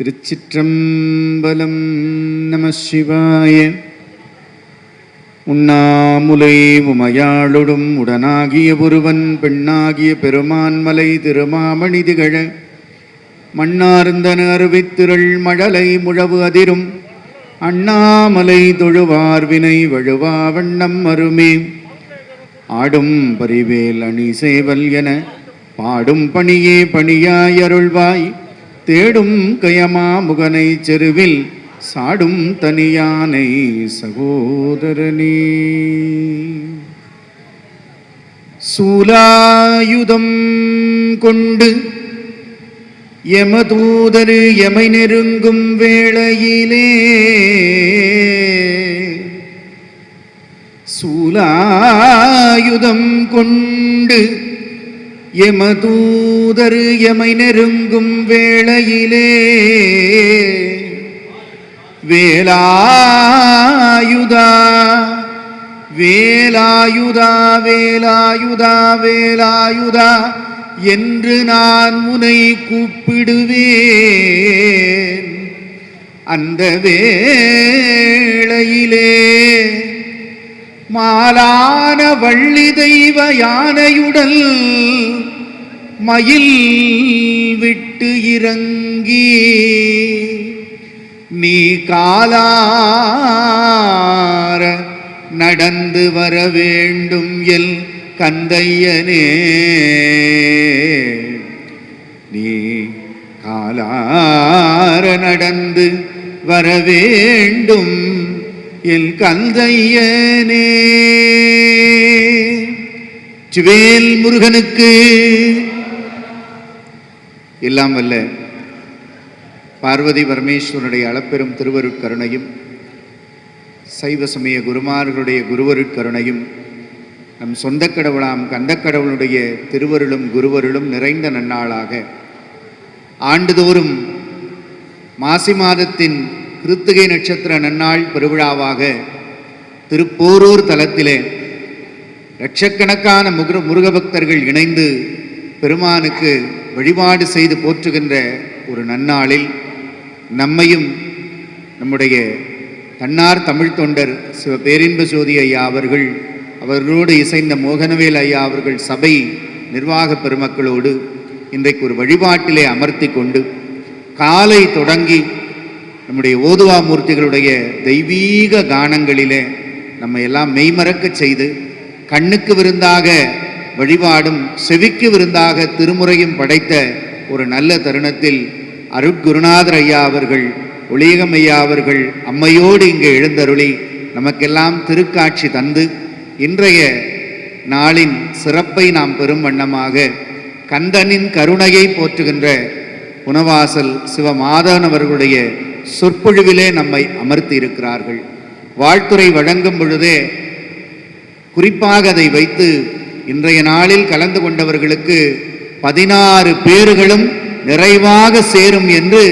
திருச்சிற்றம்பலம் நம சிவாய. உண்ணாமுலை உமையாளுடும் உடனாகிய ஒருவன் பெண்ணாகிய பெருமான்மலை திருமாமணி திகழ. மண்ணார்ந்தன அருவித்திருள் மழலை முழவு அதிரும். அண்ணாமலை தொழுவார்வினை வழுவா வண்ணம் அருமே. ஆடும் பரிவேல் அணி சேவல் என பாடும் பணியே பணியாய் அருள்வாய். தேடும் கயமா முகனை செருவில் சாடும் தனியானை சகோதரனே. சூலாயுதம் கொண்டு யமதூதரு எமை நெருங்கும் வேளையிலே சூலாயுதம் கொண்டு யமதூதரு எமை நெருங்கும் வேளையிலே. வேலாயுதா வேலாயுதா வேலாயுதா வேலாயுதா என்று நான் உனை கூப்பிடுவேன். அந்த வேளையிலே மாலான வள்ளி தெய்வ யானையுடல் மயில் விட்டு இறங்கி நீ காலார நடந்து வர வேண்டும் எல் கந்தையனே. நீ காலார நடந்து வர வேண்டும் என் கந்தையனே சிவேல் முருகனுக்கு எல்லாம் வல்ல பார்வதி பரமேஸ்வரனுடைய அளப்பெரும் திருவருட்கருணையும் சைவ சமய குருமார்களுடைய குருவருட்கருணையும் நம் சொந்த கடவுளாம் கந்தக்கடவுளுடைய திருவருளும் குருவருளும் நிறைந்த நன்னாளாக ஆண்டுதோறும் மாசி மாதத்தின் கிருத்திகை நட்சத்திர நன்னாள் பெருவிழாவாக திருப்போரூர் தலத்திலே லட்சக்கணக்கான முருக முருக பக்தர்கள் இணைந்து பெருமானுக்கு வழிபாடு செய்து போற்றுகின்ற ஒரு நன்னாளில் நம்மையும் நம்முடைய தன்னார் தமிழ் தொண்டர் சிவ பேரின்ப ஜோதி ஐயா அவர்கள் அவர்களோடு இசைந்த மோகனவேல் ஐயா அவர்கள் சபை நிர்வாக பெருமக்களோடு இன்றைக்கு ஒரு வழிபாட்டிலே அமர்த்தி கொண்டு காலை தொடங்கி நம்முடைய ஓதுவா மூர்த்திகளுடைய தெய்வீக கானங்களிலே நம்ம எல்லாம் மெய்மறக்கச் செய்து கண்ணுக்கு விருந்தாக வழிபாடும் செவிக்கு விருந்தாக திருமுறையும் படைத்த ஒரு நல்ல தருணத்தில் அருட்குருநாதர் ஐயா அவர்கள் ஒளியகம் ஐயா அவர்கள் அம்மையோடு இங்கே எழுந்தருளி நமக்கெல்லாம் திருக்காட்சி தந்து இன்றைய நாளின் சிறப்பை நாம் பெறும் வண்ணமாக கந்தனின் கருணையை போற்றுகின்ற உணவாசல் சிவமாதவன் அவர்களுடைய சொற்பொழிவிலே நம்மை அமர்த்தி இருக்கிறார்கள். வாழ்த்துறை வழங்கும் பொழுதே குறிப்பாக அதை வைத்து இன்றைய நாளில் கலந்து கொண்டவர்களுக்கு பதினாறு பேர்களும் நிறைவாக சேரும் என்று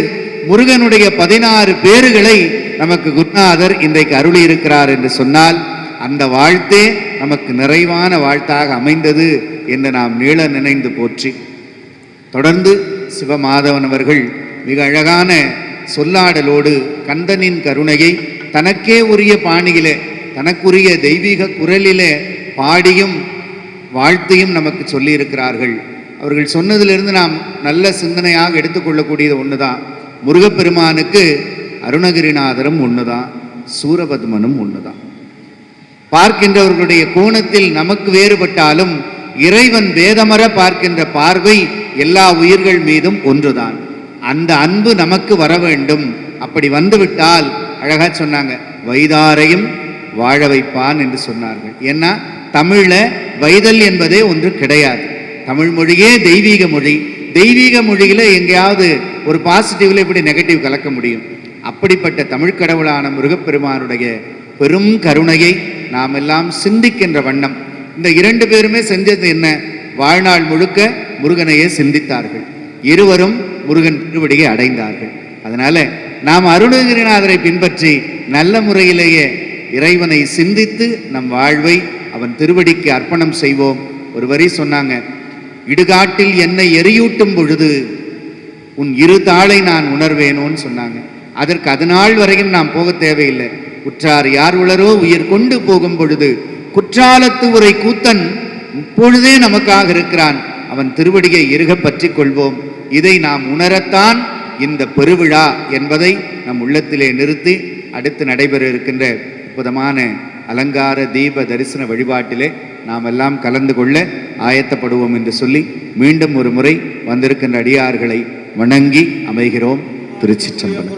முருகனுடைய பதினாறு பேர்களை நமக்கு குருநாதர் இன்றைக்கு அருளி இருக்கிறார் என்று சொன்னால் அந்த வாழ்த்தே நமக்கு நிறைவான வாழ்த்தாக அமைந்தது என்று நாம் நீள நினைந்து போற்றி. தொடர்ந்து சிவமாதவன் அவர்கள் மிக அழகான சொல்லாடலோடு கந்தனின் கருணையை தனக்கே உரிய பாணியிலே தனக்குரிய தெய்வீக குரலிலே பாடியும் வாழ்த்தையும் நமக்கு சொல்லியிருக்கிறார்கள். அவர்கள் சொன்னதிலிருந்து நாம் நல்ல சிந்தனையாக எடுத்துக்கொள்ளக்கூடியது ஒன்று தான் முருகப்பெருமானுக்கு அருணகிரிநாதரும் ஒன்று தான் சூரபத்மனும் ஒன்று தான் பார்க்கின்றவர்களுடைய கோணத்தில் நமக்கு வேறுபட்டாலும் இறைவன் வேதமர பார்க்கின்ற பார்வை எல்லா உயிர்கள் மீதும் ஒன்றுதான். அந்த அன்பு நமக்கு வர வேண்டும். அப்படி வந்துவிட்டால் அழகா சொன்னாங்க வைதாரையும் வாழ வைப்பான் என்று சொன்னார்கள். ஏன்னா தமிழில் வைதல் என்பதே ஒன்று கிடையாது. தமிழ் மொழியே தெய்வீக மொழி. தெய்வீக மொழியில் எங்கேயாவது ஒரு பாசிட்டிவ்ல இப்படி நெகட்டிவ் கலக்க முடியும். அப்படிப்பட்ட தமிழ் கடவுளான முருகப்பெருமானுடைய பெரும் கருணையை நாம் எல்லாம் சிந்திக்கின்ற வண்ணம். இந்த இரண்டு பேருமே செஞ்சது என்ன? வாழ்நாள் முழுக்க முருகனையே சிந்தித்தார்கள். இருவரும் முருகன் திருவடியை அடைந்தார்கள். அதனால நாம் அருணகிரிநாதரை பின்பற்றி நல்ல முறையிலேயே இறைவனை சிந்தித்து நம் வாழ்வை அவன் திருவடிக்கு அர்ப்பணம் செய்வோம். ஒரு வரி சொன்னாங்க இடுகாட்டில் என்னை எரியூட்டும் பொழுது உன் இரு தாளை நான் உணர்வேனோன்னு சொன்னாங்க. அதற்கு அது நாள் வரையும் நாம் போக தேவையில்லை. குற்றார் யார் உளரோ உயிர் கொண்டு போகும் பொழுது குற்றாலத்து உரை கூத்தன் இப்பொழுதே நமக்காக இருக்கிறான். அவன் திருவடியை இறுக பற்றி கொள்வோம். இதை நாம் உணரத்தான் இந்த பெருவிழா என்பதை நம் உள்ளத்திலே நிறுத்தி அடுத்து நடைபெற இருக்கின்ற அற்புதமான அலங்கார தீப தரிசன வழிபாட்டிலே நாம் எல்லாம் கலந்து கொள்ள ஆயத்தப்படுவோம் என்று சொல்லி மீண்டும் ஒரு முறை வந்திருக்கின்ற அடியார்களை வணங்கி அமைகிறோம். திருச்சிற்றம்பலம்.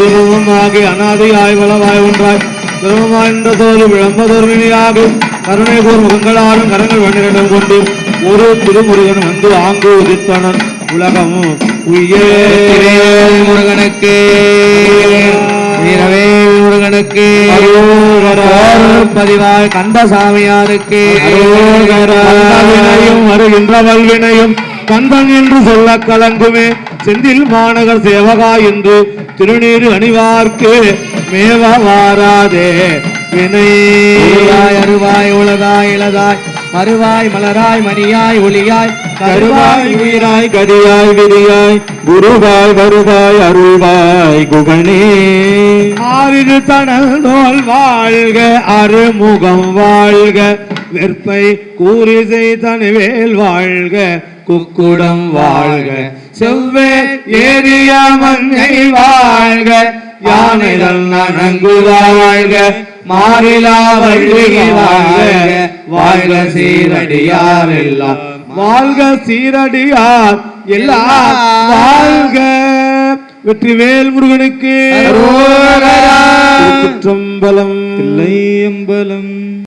உருவமாகி, அனாதியாய் வளவாய் ஒன்றாய் பிரமமாய் நின்ற தோல் விளம்பதோர் வினையாகி, கருணை கூர் முகங்களாலும் கரங்கள் வண்டிடம் கொண்டு ஒரு திருமுருகன் வந்து ஆங்கு உதித்தனன் உலகமும் உய்யே முருகனுக்கு. வீரவேல் முருகனுக்கு. பதிவாய் கந்தசாமியாருக்கு. வினையும் வருகின்ற வல்வினையும் கந்தன் என்று சொல்ல கலங்குமே. செந்தில் மாநகர் சேவகா என்று திருநீரு அணிவார்க்கு. மேவ வாராதே. வினை. அருவாய் உளதாய் இளதாய் மறுவாய் மலராய் மணியாய் ஒளியாய். கருவாய் உயிராய் கதியாய் விதியாய். குருவாய் வருவாய் அருள்வாய் குகனே. ஆறிரு தனல் நோல் வாழ்க அருமுகம் வாழ்க. வெற்பை கூறிசை தனிவேல் வாழ்க. குக்குடம் வாழ்க. செவ்வே ஏரிய மங்கை வாழ்க. யானைகள் நனங்கு வாழ்க மாறிலா வள்ளி வாழ்க. வாழ்க சீரடியார் எல்லாம். வாழ்க சீரடியார் எல்லாம். வாழ்க. வெற்றிவேல் முருகனுக்கு. குற்றம்பலம். இல்லை அம்பலம்.